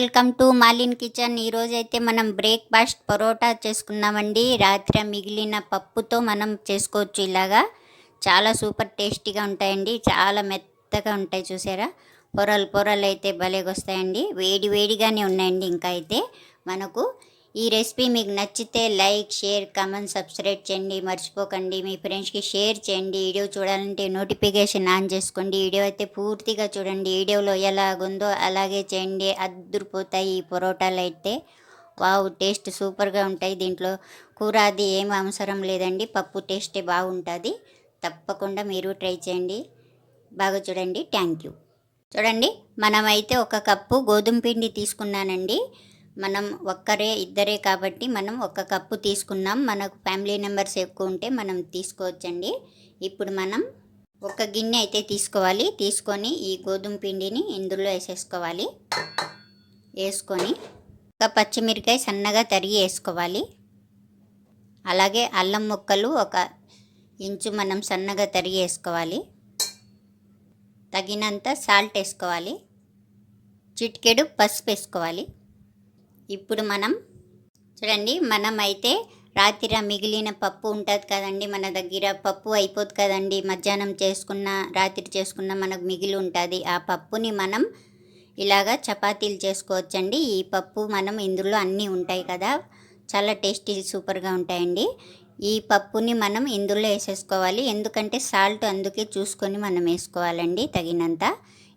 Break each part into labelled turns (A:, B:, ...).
A: Welcome to మాలిన్ kitchen. ఈరోజు అయితే మనం బ్రేక్ఫాస్ట్ పరోటా చేసుకున్నామండి రాత్రి మిగిలిన పప్పుతో మనం చేసుకోవచ్చు ఇలాగా. చాలా సూపర్ టేస్టీగా ఉంటాయండి. చాలా మెత్తగా ఉంటాయి చూసారా? పొరలు పొరలు అయితే భలేగా వస్తాయండి వేడి వేడిగానే ఉన్నాయండి ఇంకా అయితే మనకు. ఈ రెసిపీ మీకు నచ్చితే లైక్ షేర్ కమెంట్ సబ్స్క్రైబ్ చేయండి. మర్చిపోకండి. మీ ఫ్రెండ్స్కి షేర్ చేయండి. వీడియో చూడాలంటే నోటిఫికేషన్ ఆన్ చేసుకోండి. వీడియో అయితే పూర్తిగా చూడండి. వీడియోలో ఎలాగుందో అలాగే చేయండి. అద్దరిపోతాయి ఈ పొరోటాలు అయితే. వావ్ టేస్ట్ సూపర్గా ఉంటాయి. దీంట్లో కూర అది ఏం అవసరం లేదండి. పప్పు టేస్టే బాగుంటుంది. తప్పకుండా మీరు ట్రై చేయండి. బాగా చూడండి. Thank you. చూడండి మనమైతే ఒక కప్పు గోధుమ పిండి తీసుకున్నానండి. మనం ఒక్కరే ఇద్దరే కాబట్టి మనం ఒక కప్పు తీసుకున్నాం. మనకు ఫ్యామిలీ మెంబర్స్ ఎక్కువ ఉంటే మనం తీసుకోవచ్చండి. ఇప్పుడు మనం ఒక గిన్నె అయితే తీసుకోవాలి. తీసుకొని ఈ గోధుమ పిండిని ఇందులో వేసేసుకోవాలి. వేసుకొని ఒక పచ్చిమిరకాయ సన్నగా తరిగి వేసుకోవాలి. అలాగే అల్లం ముక్కలు ఒక ఇంచు మనం సన్నగా తరిగి వేసుకోవాలి. తగినంత సాల్ట్ వేసుకోవాలి. చిటికెడు పసుపు వేసుకోవాలి. ఇప్పుడు మనం చూడండి మనం అయితే రాత్రి మిగిలిన పప్పు ఉంటుంది కదండి మన దగ్గర పప్పు అయిపోదు కదండి. మధ్యాహ్నం చేసుకున్న రాత్రి చేసుకున్న మనకు మిగిలి ఉంటుంది. ఆ పప్పుని మనం ఇలాగా చపాతీలు చేసుకోవచ్చండి. ఈ పప్పు మనం ఇందులో అన్నీ ఉంటాయి కదా చాలా టేస్టీ సూపర్గా ఉంటాయండి. ఈ పప్పుని మనం ఇందులో వేసేసుకోవాలి. ఎందుకంటే సాల్ట్ అందుకే చూసుకొని మనం వేసుకోవాలండి తగినంత.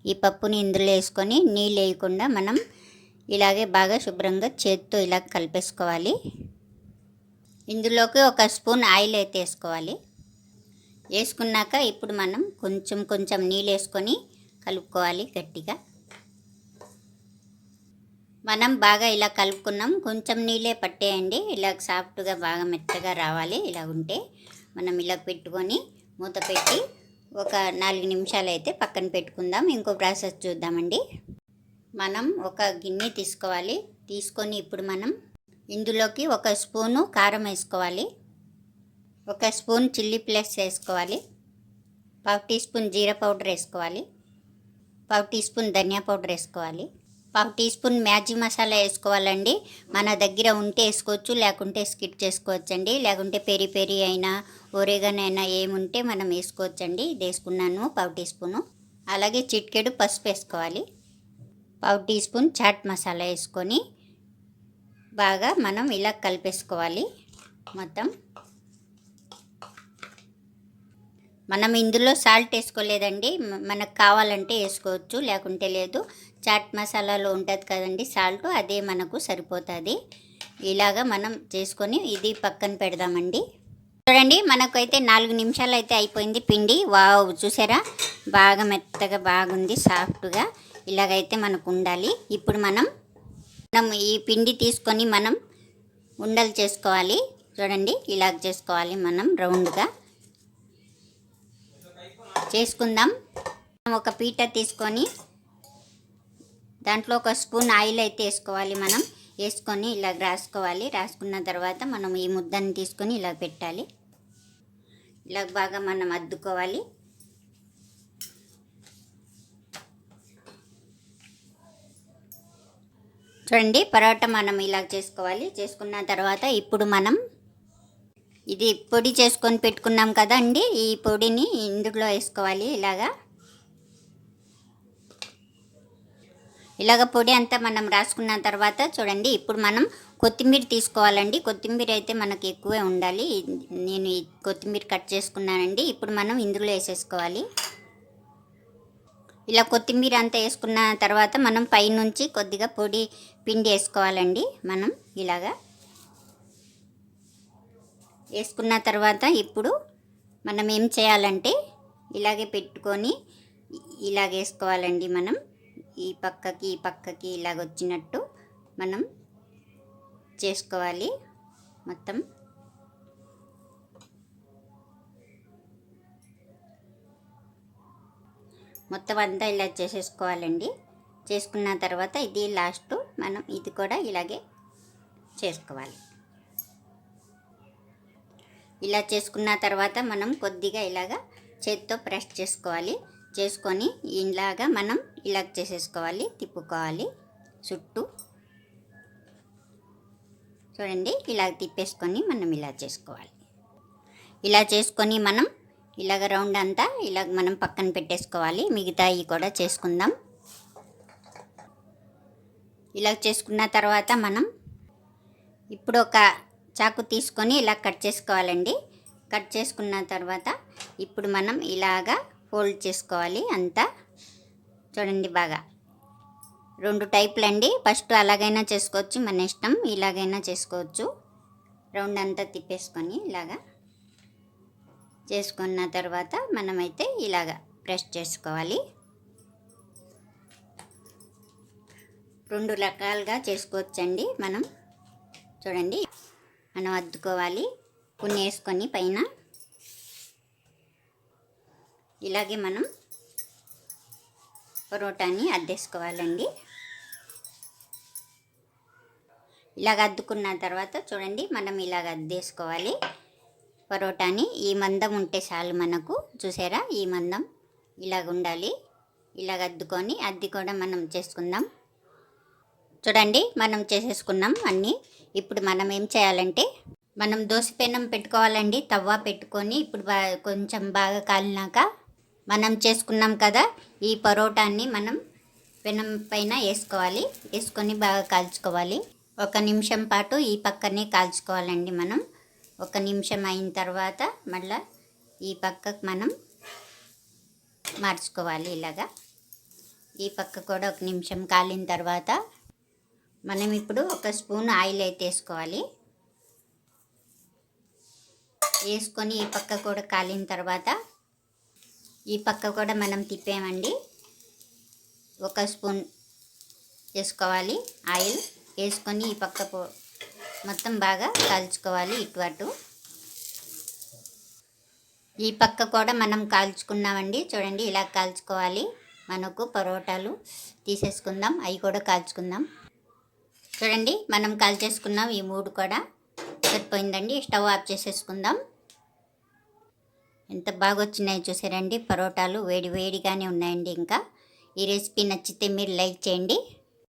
A: ఈ పప్పుని ఇందులో వేసుకొని నీళ్ళు వేయకుండా మనం ఇలాగే బాగా శుభ్రంగా చేతితో ఇలా కలిపేసుకోవాలి. ఇందులోకి ఒక స్పూన్ ఆయిల్ అయితే వేసుకోవాలి. వేసుకున్నాక ఇప్పుడు మనం కొంచెం కొంచెం నీళ్ళు వేసుకొని కలుపుకోవాలి గట్టిగా. మనం బాగా ఇలా కలుపుకున్నాం. కొంచెం నీళ్ళే పట్టేయండి. ఇలా సాఫ్ట్గా బాగా మెత్తగా రావాలి. ఇలా ఉంటే మనం ఇలా పెట్టుకొని మూత పెట్టి ఒక నాలుగు నిమిషాలు అయితే పక్కన పెట్టుకుందాం. ఇంకో ప్రాసెస్ చూద్దామండి. మనం ఒక గిన్నె తీసుకోవాలి. తీసుకొని ఇప్పుడు మనం ఇందులోకి ఒక స్పూను కారం వేసుకోవాలి. ఒక స్పూన్ చిల్లీ ప్లస్ వేసుకోవాలి. పావు టీ స్పూన్ జీరా పౌడర్ వేసుకోవాలి. పావు టీ స్పూన్ ధనియా పౌడర్ వేసుకోవాలి. పావు టీ స్పూన్ మ్యాజీ మసాలా వేసుకోవాలండి. మన దగ్గర ఉంటే వేసుకోవచ్చు లేకుంటే స్కిట్ చేసుకోవచ్చండి. లేకుంటే పెరి పెరి అయినా ఒరేగనైనా ఏముంటే మనం వేసుకోవచ్చండి. ఇది వేసుకున్నాను పావు టీ స్పూను. అలాగే చిట్కెడు పసుపు వేసుకోవాలి. పావు టీ స్పూన్ చాట్ మసాలా వేసుకొని బాగా మనం ఇలా కలిపేసుకోవాలి. మొత్తం మనం ఇందులో సాల్ట్ వేసుకోలేదండి. మనకు కావాలంటే వేసుకోవచ్చు లేకుంటే లేదు. చాట్ మసాలాలో ఉంటుంది కదండి సాల్ట్ అదే మనకు సరిపోతుంది. ఇలాగా మనం చేసుకొని ఇది పక్కన పెడదామండి. చూడండి మనకైతే నాలుగు నిమిషాలు అయితే అయిపోయింది పిండి. వావ్ చూసారా? బాగా మెత్తగా బాగుంది సాఫ్ట్గా. ఇలాగైతే మనకు ఉండాలి ఇప్పుడు మనం మనం ఈ పిండి తీసుకొని మనం ఉండలు చేసుకోవాలి. చూడండి ఇలాగ చేసుకోవాలి మనం రౌండ్గా. చేసుకుందాం. ఒక పీట తీసుకొని దాంట్లో ఒక స్పూన్ ఆయిల్ అయితే వేసుకోవాలి మనం. వేసుకొని ఇలా రాసుకోవాలి. రాసుకున్న తర్వాత మనం ఈ ముద్దని తీసుకొని ఇలా పెట్టాలి. ఇలా బాగా మనం అద్దుకోవాలి. చూడండి పరోటా మనం ఇలా చేసుకోవాలి. చేసుకున్న తర్వాత ఇప్పుడు మనం ఇది పొడి చేసుకొని పెట్టుకున్నాం కదా అండి ఈ పొడిని ఇందులో వేసుకోవాలి ఇలాగా. ఇలాగ పొడి అంతా మనం రాసుకున్న తర్వాత చూడండి ఇప్పుడు మనం కొత్తిమీర తీసుకోవాలండి. కొత్తిమీర అయితే మనకు ఎక్కువే ఉండాలి. నేను కొత్తిమీర కట్ చేసుకున్నానండి. ఇప్పుడు మనం ఇందులో వేసేసుకోవాలి. ఇలా కొత్తిమీర అంతా వేసుకున్న తర్వాత మనం పైనుంచి కొద్దిగా పొడి పిండి వేసుకోవాలండి. మనం ఇలాగా వేసుకున్న తర్వాత ఇప్పుడు మనం ఏం చేయాలంటే ఇలాగే పెట్టుకొని ఇలాగ వేసుకోవాలండి మనం. ఈ పక్కకి ఈ పక్కకి ఇలాగ వచ్చినట్టు మనం చేసుకోవాలి. మొత్తం మొత్తం అంతా ఇలా చేసేసుకోవాలండి. చేసుకున్న తర్వాత ఇది లాస్ట్ మనం ఇది కూడా ఇలాగే చేసుకోవాలి. ఇలా చేసుకున్న తర్వాత మనం కొద్దిగా ఇలాగా చేత్తో ప్రెస్ చేసుకోవాలి. చేసుకొని ఇలాగా మనం ఇలా చేసేసుకోవాలి తిప్పుకోవాలి. చుట్టూ. చూడండి ఇలా తిప్పేసుకొని మనం ఇలా చేసుకోవాలి. ఇలా చేసుకొని మనం ఇలాగ రౌండ్ అంతా ఇలాగ మనం పక్కన పెట్టేసుకోవాలి. మిగతాయి కూడా చేసుకుందాం. ఇలా చేసుకున్న తర్వాత మనం ఇప్పుడు ఒక చాకు తీసుకొని ఇలా కట్ చేసుకోవాలండి. కట్ చేసుకున్న తర్వాత ఇప్పుడు మనం ఇలాగా ఫోల్డ్ చేసుకోవాలి అంతా. చూడండి బాగా. రెండు టైపులు అండి. ఫస్ట్ అలాగైనా చేసుకోవచ్చు. మన ఇష్టం ఇలాగైనా చేసుకోవచ్చు. రౌండ్ అంతా తిప్పేసుకొని ఇలాగా. చేసుకున్న తర్వాత మనమైతే ఇలాగా ప్రెస్ చేసుకోవాలి. రెండు రకాలుగా చేసుకోవచ్చండి మనం. చూడండి మనం అద్దుకోవాలి. కొన్ని వేసుకొని పైన. ఇలాగే మనం పరోటాని అద్దేసుకోవాలండి. ఇలాగ అద్దుకున్న తర్వాత చూడండి మనం ఇలాగ అద్దేసుకోవాలి. పరోటాని ఈ మందం ఉంటే చాలు మనకు. చూసారా? ఈ మందం ఇలాగ ఉండాలి. ఇలాగ అద్దుకొని అద్ది కూడా మనం చేసుకుందాం. చూడండి మనం చేసేసుకున్నాం అన్నీ. ఇప్పుడు మనం ఏం చేయాలంటే మనం దోశ పెనం పెట్టుకోవాలండి. తవ్వ పెట్టుకొని ఇప్పుడు బా కొంచెం బాగా కాలినాక మనం చేసుకున్నాం కదా ఈ పరోటాన్ని మనం పెనం పైన వేసుకోవాలి. వేసుకొని బాగా కాల్చుకోవాలి. ఒక నిమిషం పాటు ఈ పక్కనే కాల్చుకోవాలండి మనం. ఒక నిమిషం అయిన తర్వాత మళ్ళీ ఈ పక్కకు మనం మార్చుకోవాలి ఇలాగా. ఈ పక్క కూడా ఒక నిమిషం కాలిన తర్వాత మనం ఇప్పుడు ఒక స్పూన్ ఆయిల్ అయితే వేసుకోవాలి. వేసుకొని ఈ పక్క కూడా కాలిన తర్వాత ఈ పక్క కూడా మనం తిప్పామండి. ఒక స్పూన్ వేసుకోవాలి ఆయిల్. వేసుకొని ఈ పక్క మొత్తం బాగా కాల్చుకోవాలి ఇటు అటు ఈ పక్క కూడా మనం కాల్చుకున్నామండి. చూడండి ఇలా కాల్చుకోవాలి. మనకు పరోటాలు తీసేసుకుందాం. అవి కూడా కాల్చుకుందాం. చూడండి మనం కాల్చేసుకున్నాం. ఈ మూడు కూడా సరిపోయిందండి. స్టవ్ ఆఫ్ చేసేసుకుందాం. ఎంత బాగా వచ్చినాయి చూసారండి. పరోటాలు వేడి వేడిగానే ఉన్నాయండి ఇంకా. ఈ రెసిపీ నచ్చితే మీరు లైక్ చేయండి.